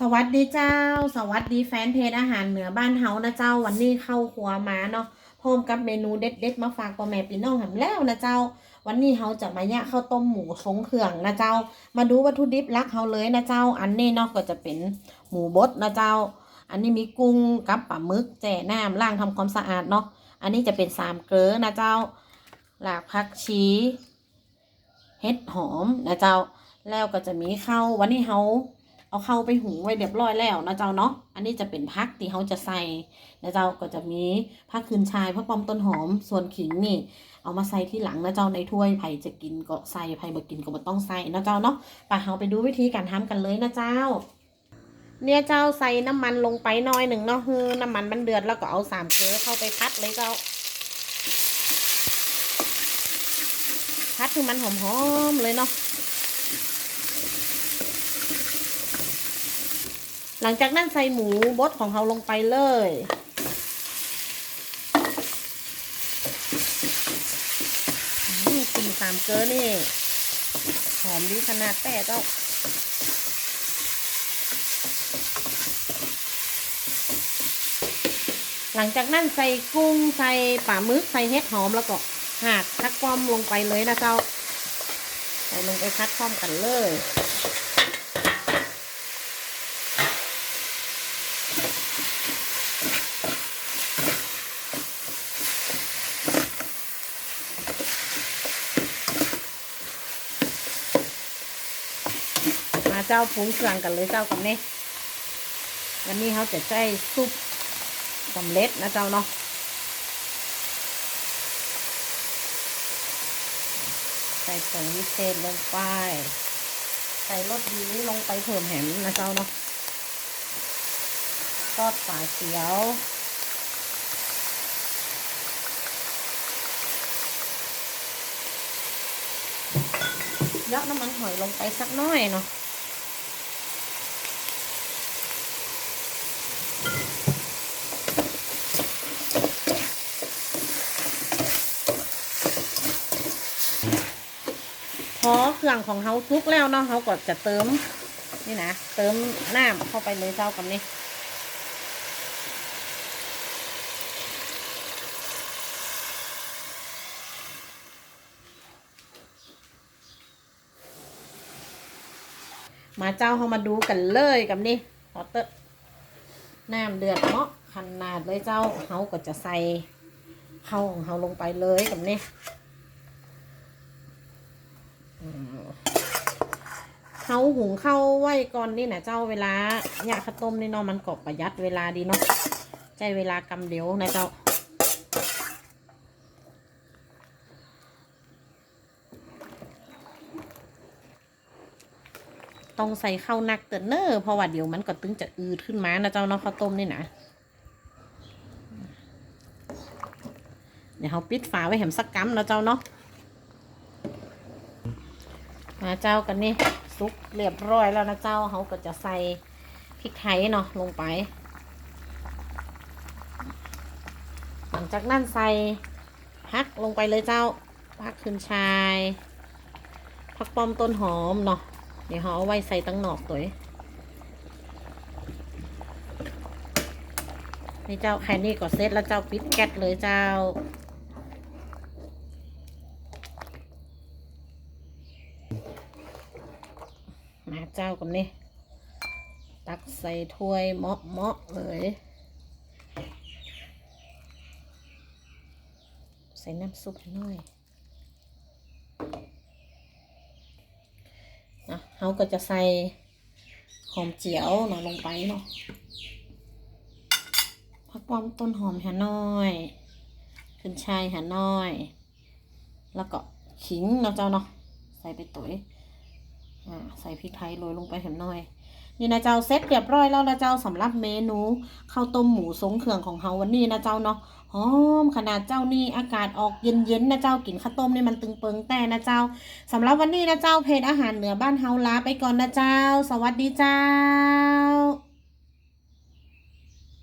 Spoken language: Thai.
สวัสดีเจ้า สวัสดีแฟนเพจอาหารเหนือบ้านเฮานะเจ้าวันนี้เข้าครัวมาเนาะพร้อมกับเมนูเด็ดๆมาฝากพ่อแม่พี่น้องหำแล้วนะเจ้า วันนี้เฮาจะมาแย่างข้าวต้มหมูทรงเครื่องนะเจ้า มาดูวัตถุดิบลักเฮาเลยนะเจ้า อันนี้เนาะก็จะเป็นหมูบดนะเจ้า อันนี้มีกุ้งกับปลาหมึกแจ่น้ำล้างทำความสะอาดเนาะอันนี้จะเป็นสามเกลือนะเจ้าหลากผักชีเห็ดหอมนะเจ้าแล้วก็จะมีข้าววันนี้เฮา เอาเข้าไปหุงไว้เรียบร้อยแล้วนะเจ้าเนาะ อันนี้จะเป็นพักที่เขาจะใส่นะเจ้าก็จะมีผักคืนชายผักปอมต้นหอม ส่วนขิงนี่ เอามาใส่ที่หลังนะเจ้าในถ้วยไผ่จะกินก็ใส่ไผ่บ่กินก็บ่ต้องใส่นะเจ้าเนาะไปเราไปดูวิธีการทำกันเลยนะเจ้า เนี่ยเจ้าใส่น้ำมันลงไปน้อยหนึ่งเนาะคือน้ำมันมันเดือดแล้วก็เอาสามเกลือเข้าไปพัดเลยเจ้าพัดคือมันหอมๆเลยเนาะ หลังจากนั้นใส่หมูบดของเราลงไปเลยอืมกลิ่นสามเกลือนี่ หอมดีขนาดแต่เจ้หลังจากนั้นใส่กุ้งใส่ป่ามึกใส่เห็ดหอมแล้วก็หากทักป้อมลงไปเลยนะเจ้า ใส่ลงไปพัดพร้อมกันเลย เจ้าผงเครื่องกันเลยเจ้ากับนี่วันนี้เขาจะใช้ซุปสำเร็จนะเจ้าเนาะใส่ผงวิเศษลงไป ใส่รสดีลงไปเพิ่มแหมนะเจ้าเนาะซอสฝาเขียวยักน้ำมันหอยลงไปสักน้อยเนาะ อเครื่องของเขาทุกแล้วเนาะเขาก็จะเติมนี่นะเติมน้ำเข้าไปเลยเจ้ากับนี่มาเจ้าเขามาดูกันเลยกับนี่พอเตอร์น้ำเดือดเนาะขนาดเลยเจ้าเขาก็จะใส่เข้าของเขาลงไปเลยกับนี่ เขาหุงเข้าวไว้ก่อนนี่นะเจ้าเวลาเนี่ยข้าวต้มนี่เนาะมันก็ประหยัดเวลาดีเนาะใจเวลากำเดียวนะเจ้าต้องใส่ข้าวหนักเตือนเนอร์เพราะว่าเดี๋ยวมันก็ตึงจะอืดขึ้นมานะเจ้าเนาะข้าวต้มนี่นะเดี๋ยวเขาปิดฝาไว้แหมสักกัมนะเจ้าเนาะ มาเจ้ากันนี่ซุกเรียบร้อยแล้วนะเจ้าเขาก็จะใส่พริกไทยเนาะลงไป หลังจากนั้นใส่พักลงไปเลยเจ้าพักขึ้นชายพักป้อมต้นหอมเนาะเดี๋ยวเขาเอาไว้ใส่ตั้งหนอกตัวนี่เจ้าแค่นี้ก็เสร็จแล้วเจ้าปิดแก๊สเลยเจ้า เจ้ากับนี่ตักใส่ถ้วยเมาะเมาะเลย ใส่น้ำซุปให้หน่อยนะเขาก็จะใส่หอมเจียวเนาะลงไปเนาะผักป้อมต้นหอมหาน้อยขึ้นชายหาน้อย แล้วก็ขิงเนาะเจ้าเนาะใส่ไปตุ๋ย อ่าใส่พริกไทยโรยลงไปเห็นหน่อย นี่นะเจ้าเซ็ตเรียบร้อยแล้วนะเจ้าสำหรับเมนูข้าวต้มหมูทรงเครื่องของเฮาวันนี้นะเจ้าเนาะหอมขนาดเจ้านี่อากาศออกเย็นๆนะเจ้ากินข้าวต้มนี่มันตึงเปิงแต่นะเจ้าสำหรับวันนี้นะเจ้าเพจอาหารเหนือบ้านเฮาลาไปก่อนนะเจ้า สวัสดีเจ้า